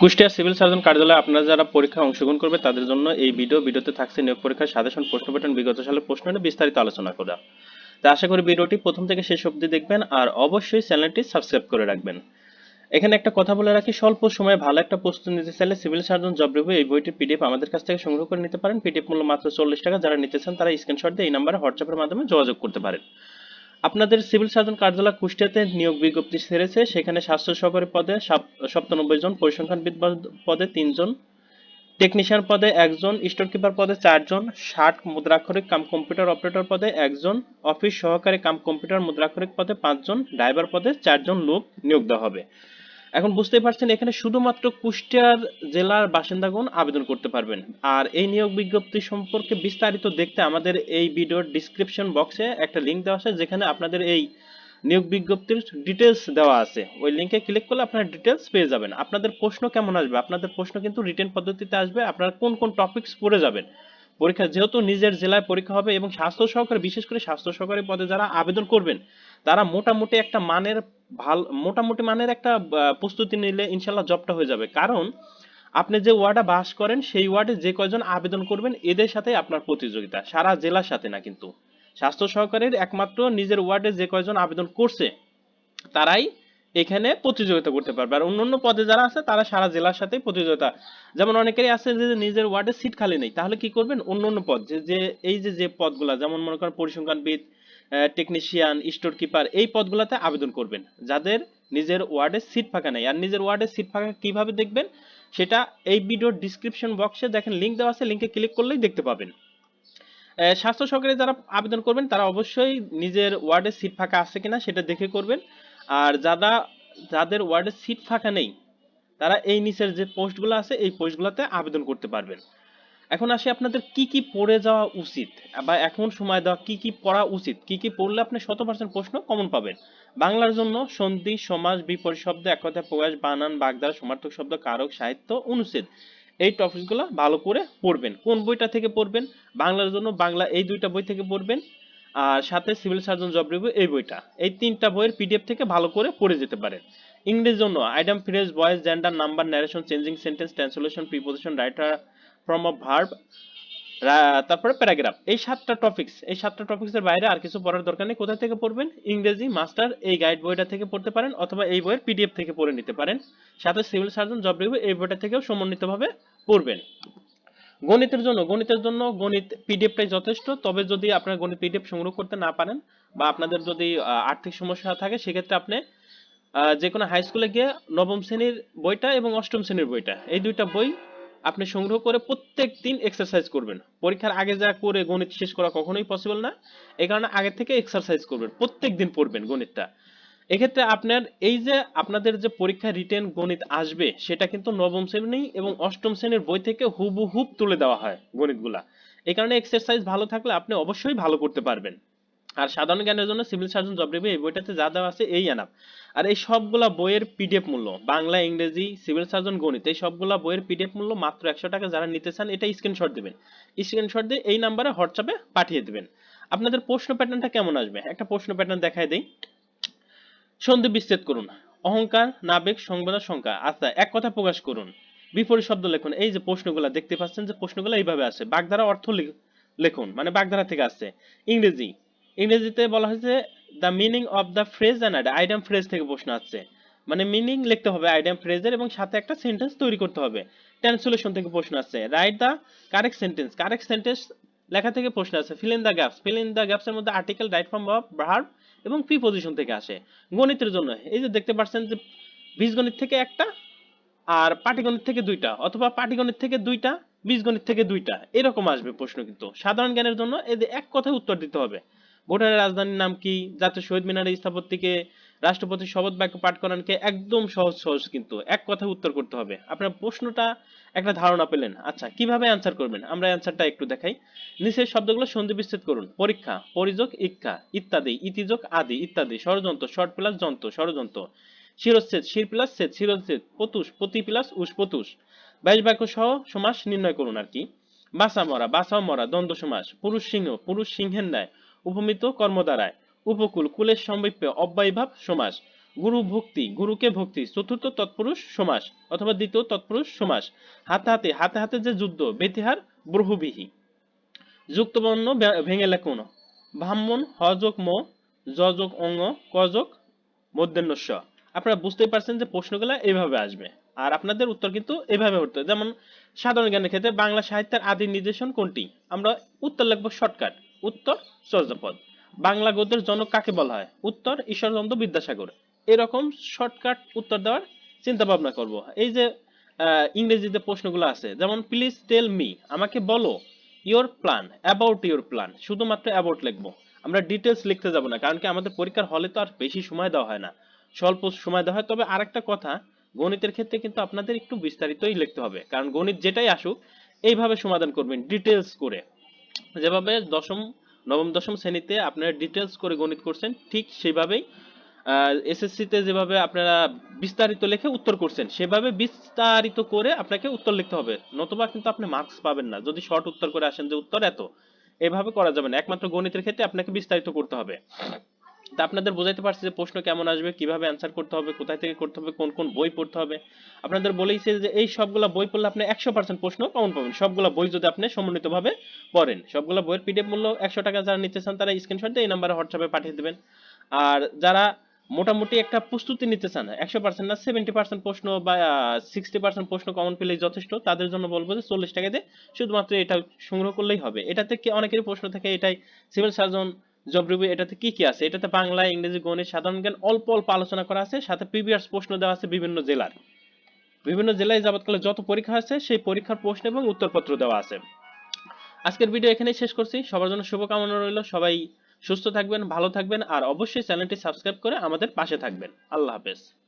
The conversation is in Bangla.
কুষ্টিয়া সিভিল সার্জন কার্যালয়ে আপনারা যারা পরীক্ষায় অংশগ্রহণ করবে, তাদের জন্য এই ভিডিও ভিডিওতে থাকছে নিয়োগ পরীক্ষার সাজেশন, প্রশ্ন প্যাটার্ন বিগত সালের প্রশ্ন নিয়ে বিস্তারিত আলোচনা করা। তা আশা করি ভিডিওটি প্রথম থেকে শেষ অবধি দেখবেন আর অবশ্যই চ্যানেলটি সাবস্ক্রাইব করে রাখবেন। এখানে একটা কথা বলে রাখি, স্বল্প সময়ে ভালো একটা প্রস্তুতি নিতে চাইলে সিভিল সার্জন জব রিভিউ এই বইটির পিডিএফ আমাদের কাছ থেকে সংগ্রহ করে নিতে পারেন। পিডিএফ মূল্য মাত্র চল্লিশ টাকা, যারা নিতে চান তারা স্ক্রিনশট দিয়ে এই নাম্বারে হোয়াটসঅ্যাপের মাধ্যমে যোগাযোগ করতে পারেন। আপনাদের সিভিল সার্জন কার্যালয় কুষ্টিয়াতে নিয়োগ বিজ্ঞপ্তি ছেড়েছে। সেখানে স্বাস্থ্য সহকারী পদে সপ্তানব্বই জন, পরিসংখ্যানবিদ পদে তিনজন, টেকনিশিয়ান পদে একজন স্টোর কিপার পদে চারজন ষাট মুদ্রাক্ষরিক কাম কম্পিউটার অপারেটর পদে একজন, অফিস সহকারী কাম কম্পিউটার মুদ্রাক্ষরিক পদে পাঁচজন, ড্রাইভার পদে চারজন লোক নিয়োগ দেওয়া হবে। এখন বুঝতেই পারছেন, এখানে শুধুমাত্র কুষ্টিয়ার জেলার বাসিন্দাগণ আবেদন করতে পারবেন। আর এই নিয়োগ বিজ্ঞপ্তি সম্পর্কে বিস্তারিত দেখতে আমাদের এই ভিডিওর ডিসক্রিপশন বক্সে একটা লিংক দেওয়া আছে, যেখানে আপনাদের এই নিয়োগ বিজ্ঞপ্তির ডিটেলস দেওয়া আছে। ওই লিংকে ক্লিক করলে আপনারা ডিটেলস পেয়ে যাবেন। আপনাদের প্রশ্ন কেমন আসবে? আপনাদের প্রশ্ন কিন্তু রিটেন পদ্ধতিতে আসবে, আপনারা কোন কোন টপিকস পড়ে যাবেন। পরীক্ষা যেহেতু নিজের জেলায় পরীক্ষা হবে এবং স্বাস্থ্য সহকারী, বিশেষ করে স্বাস্থ্য সহকারী পদে যারা আবেদন করবেন, তারা মোটামুটি একটা মানের ভালো, মোটামুটি মানের একটা প্রস্তুতি নিলে ইনশাল্লাহ জবটা হয়ে যাবে। কারণ আপনি যে ওয়ার্ডে বাস করেন, সেই ওয়ার্ডে যে কয়জন আবেদন করবেন, এদের সাথে আপনার প্রতিযোগিতা। সারা জেলার সাথে না কিন্তু। স্বাস্থ্য সহকারীর একমাত্র নিজের ওয়ার্ডে যে কয়জন আবেদন করছে, তারাই এখানে প্রতিযোগিতা করতে পারবে। আর অন্যান্য পদে যারা আছে, তারা সারা জেলার সাথে প্রতিযোগিতা। যেমন অনেকেরই আছে যে নিজের ওয়ার্ডে সিট খালি নেই, তাহলে কি করবেন? অন্যান্য পদ যে, এই যে যে পদগুলা, যেমন মনে করেন পরিসংখ্যানবিদ টেকনিশিয়ান স্টোর কিপার এই পদগুলোতে আবেদন করবেন। যাদের নিজের ওয়ার্ডে সিট ফাঁকা নেই। আর নিজের ওয়ার্ডে সিট ফাঁকা কীভাবে দেখবেন? সেটা এই ভিডিওর ডিসক্রিপশন বক্সে দেখেন লিংক দেওয়া আছে। লিংকে ক্লিক করলেই দেখতে পাবেন। স্বাস্থ্য সহকারী যারা আবেদন করবেন, তারা অবশ্যই নিজের ওয়ার্ডে সিট ফাঁকা আছে কিনা সেটা দেখে করবেন। আর যারা, যাদের ওয়ার্ডে সিট ফাঁকা নেই, তারা এই নিচের যে পোস্টগুলো আছে, এই পোস্টগুলোতে আবেদন করতে পারবেন। এখন আসি আপনাদের কি কি পড়ে যাওয়া উচিত, বা এখন সময় দেওয়া কি কি পড়া উচিত, কি কি পড়লে আপনি শত পার্সেন্ট প্রশ্ন কমন পাবেন? বাংলার জন্য সন্ধি, সমাজ, বিপরীত শব্দ, এক কথায় প্রকাশ বানান বাগধারা সমার্থক শব্দ, কারক, সাহিত্য, অনুচ্ছেদ। এই টপিকগুলো ভালো করে পড়বেন। কোন বইটা থেকে পড়বেন? বাংলার জন্য বাংলা এই দুইটা বই থেকে পড়বেন, আর সাথে সিভিল সার্জন জব রিভিউ এই বইটা। এই তিনটা বইয়ের পিডিএফ থেকে ভালো করে পড়ে যেতে পারেন। ইংরেজির জন্য idiom phrase, voice, gender, number, narration, changing sentence, translation, preposition, right form of verb তারপরে প্যারাগ্রাফ এই সাতটা টপিকস এই সাতটা টপিকস এর বাইরে আর কিছু পড়ার দরকার নেই। কোথা থেকে পড়বেন? ইংরেজি মাস্টার এই গাইড বইটা থেকে পড়তে পারেন অথবা এই বইয়ের পিডিএফ থেকে পড়ে নিতে পারেন। সাথে সিভিল সার্জন জব রিভিউ এই বইটা থেকেও সমন্বিতভাবে পড়বেন। গণিতের জন্য গণিতের জন্য গণিত পিডিএফটাই যথেষ্ট। তবে যদি আপনার গণিত পিডিএফ সংগ্রহ করতে না পারেন বা আপনাদের যদি আর্থিক সমস্যা থাকে, সেক্ষেত্রে আপনি যে কোনো হাই স্কুলে গিয়ে নবম শ্রেণির বইটা এবং অষ্টম শ্রেণির বইটা, এই দুইটা বই আপনি সংগ্রহ করে প্রত্যেক দিন এক্সারসাইজ করবেন। পরীক্ষার আগে যা করে গণিত শেষ করা কখনোই পসিবল না। এই কারণে আগে থেকে এক্সারসাইজ করবেন, প্রত্যেক দিন পড়বেন গণিতটা। এক্ষেত্রে আপনার এই যে আপনাদের যে পরীক্ষা রিটেন গণিত আসবে, সেটা কিন্তু নবম শ্রেণি এবং অষ্টম শ্রেণির বই থেকে হুবহুব তুলে দেওয়া হয় গণিতগুলা। এই কারণে এক্সারসাইজ ভালো থাকলে আপনি অবশ্যই ভালো করতে পারবেন। আর সাধারণ জ্ঞানের জন্য সিভিল সার্জন জব রিভিউ এই বইটাতে যা দেওয়া আছে এই আনাপ। আর এই সবগুলা বইয়ের পিডিএফ মূল্য, বাংলা, ইংরেজি সিভিল সার্জন গণিত, এই সবগুলা বইয়ের পিডিএফ মূল্য মাত্র একশো টাকা যারা নিতে চান, এটা স্ক্রিনশট দিবেন। স্ক্রিনশট দিয়ে এই নাম্বারে হোয়াটসঅ্যাপে পাঠিয়ে দিবেন। আপনাদের প্রশ্ন প্যাটার্নটা কেমন আসবে? একটা প্রশ্ন প্যাটার্ন দেখায় দেই। সন্ধি বিচ্ছেদ করুন। অহংকার নাবেগ সংবেদনা সংখ্যা আচ্ছা এক কথা প্রকাশ করুন। বিপরীত শব্দ লিখুন। এই যে প্রশ্নগুলো দেখতে পাচ্ছেন যে প্রশ্নগুলো এইভাবে আসে বাগধারা অর্থ লিখ- লিখুন। মানে বাগধারা থেকে আসছে। ইংরেজি ইংরেজিতে বলা হয়েছে the meaning of the phrase and idiom phrase থেকে প্রশ্ন আসছে। মানে মিনিং লিখতে হবে আইডাম ফ্রেজের এবং সাথে একটা সেন্টেন্স তৈরি করতে হবে। ট্রান্সলেশন থেকে প্রশ্ন আসছে। Right the correct sentence correct sentence লেখা থেকে প্রশ্ন আছে fill in the gaps fill in the gaps এর মধ্যে article right form of verb এবং প্রিপোজিশন থেকে আসে। গণিতের জন্য। এই যে দেখতে পাচ্ছেন যে বীজগণিত থেকে একটা আর পাটিগণিত থেকে দুইটা অথবা পাটিগণিত থেকে দুইটা, বীজগণিত থেকে দুইটা, এরকম আসবে প্রশ্ন কিন্তু। সাধারণ জ্ঞানের জন্য এদের এক কথায় উত্তর দিতে হবে। ভুটানের রাজধানীর নাম কি? জাতীয় শহীদ মিনারের স্থাপত্যকে রাষ্ট্রপতির শপথ বাক্য পাঠ করানকে একদম সহজ সহজ কিন্তু। এক কথায় উত্তর করতে হবে। আপনার প্রশ্নটা একটা ধারণা পেলেন। আচ্ছা কীভাবে অ্যান্সার করবেন? আমরা অ্যান্সারটা একটু দেখাই। নিচের শব্দগুলো সন্ধি বিচ্ছেদ করুন। পরীক্ষা, পরিযোগ ইচ্ছা ইত্যাদি, ইতিযোগ, আদি, ইত্যাদি, ষড়যন্ত্র, শর্ট প্লাস যন্ত্র, ষড়যন্ত্র। শিরচ্ছেদ শির প্লাস ছেদ, শিরচ্ছেদ, পতুষ, পতি প্লাস উস পতুষ। বাইশ বাক্য সহ সমাস নির্ণয় করুন আর কি। বাসা মরা, বাসাও মরা, দ্বন্দ্ব সমাস, পুরুষ সিংহ, পুরুষ সিংহের ন্যায়। উপমিত কর্ম দ্বারায় উপকূল, কুলের সম্বিপ্য অব্যয়ভাব সমাস। গুরু ভক্তি, গুরুকে ভক্তি, চতুর্থ তৎপুরুষ সমাস অথবা দ্বিতীয় তৎপুরুষ সমাস। হাতে হাতে হাতে হাতে যে যুদ্ধ বেতিহার ব্রহুবিহি যুক্তবর্ণ ভেঙে লেখুন। ব্রাহ্মণ হযোগ ম যযোগ অঙ্গ কযোগ মধ্যাহ্নস্য আপনারা বুঝতেই পারছেন যে প্রশ্নগুলো এইভাবে আসবে। আর আপনাদের উত্তর কিন্তু এইভাবে হতো যেমন সাধারণ জ্ঞানের ক্ষেত্রে বাংলা সাহিত্যের আদি নির্দেশন কোনটি? আমরা উত্তর লিখব শর্টকাট। উত্তর চর্যাপদ বাংলা গদ্যের জনক কাকে বলা হয়? উত্তর ঈশ্বরচন্দ্র বিদ্যাসাগর। এরকম শর্টকাট উত্তর দেওয়ার চিন্তা ভাবনা করব। এই যে ইংরেজিতে প্রশ্নগুলো আছে, যেমন প্লিজ টেল মি আমাকে বলো your plan about your plan শুধুমাত্র অ্যাবাউট লিখব। আমরা ডিটেলস লিখতে যাব না, কারণ কি আমাদের পরীক্ষার হলে তো আর বেশি সময় দেওয়া হয় না। স্বল্প সময় দেওয়া হয়। তবে আরেকটা কথা, গণিতের ক্ষেত্রে কিন্তু আপনাদের একটু বিস্তারিতই লিখতে হবে, কারণ গণিত যেটাই আসুক, এইভাবে সমাধান করবেন ডিটেলস করে। যেভাবে দশম, নবম, দশম শ্রেণীতে আপনারা ডিটেলস করে গণিত করছেন, ঠিক সেভাবেই এসএসসি তে যেভাবে আপনারা বিস্তারিত লিখে উত্তর করছেন, সেভাবে বিস্তারিত করে আপনাকে উত্তর লিখতে হবে। নতুবা কিন্তু আপনি মার্কস পাবেন না। যদি শর্ট উত্তর করে আসেন যে উত্তর এত, এভাবে করা যাবে না। একমাত্র গণিতের ক্ষেত্রে আপনাকে বিস্তারিত করতে হবে। তা আপনাদের বোঝাইতে পারছি যে প্রশ্ন কেমন আসবে, কীভাবে অ্যান্সার করতে হবে, কোথায় থেকে করতে হবে, কোন কোন বই পড়তে হবে। আপনাদের বলেইছে যে এই সবগুলা বই পড়লে আপনি একশো পার্সেন্ট প্রশ্ন কমন পাবেন। সবগুলা বই যদি আপনি সমন্বিত ভাবে পড়েন, সবগুলা বইয়ের পিডিএফ মূল্য একশো টাকা যারা নিতে চান, তারা স্ক্রিনশট দিয়ে এই নাম্বারে হোয়াটসঅ্যাপে পাঠিয়ে দেবেন। আর যারা মোটামুটি একটা প্রস্তুতি নিতে চান, একশো পার্সেন্ট না সেভেন্টি পার্সেন্ট প্রশ্ন বা সিক্সটি পার্সেন্ট প্রশ্ন কমন পেলেই যথেষ্ট। তাদের জন্য বলব যে চল্লিশ টাকা দিয়ে শুধুমাত্র এটা সংগ্রহ করলেই হবে। এটাতে অনেকেরই প্রশ্ন থাকে, এটাই সিভিল সার্জন জব রিভিউ এটাতে কি কি আছে? এটাতে বাংলা, ইংরেজি, গণিত, সাধারণ জ্ঞান অল্প অল্প আলোচনা করা আছে, সাথে প্রিভিয়াস প্রশ্ন দেওয়া আছে বিভিন্ন জেলার। বিভিন্ন জেলায় যাবতকালে যত পরীক্ষা আছে সেই পরীক্ষার প্রশ্ন এবং উত্তরপত্র দেওয়া আছে। আজকের ভিডিও এখানেই শেষ করছি। সবার জন্য শুভকামনা রইল। সবাই সুস্থ থাকবেন, ভালো থাকবেন, আর অবশ্যই চ্যানেলটি সাবস্ক্রাইব করে আমাদের পাশে থাকবেন। আল্লাহ হাফেজ।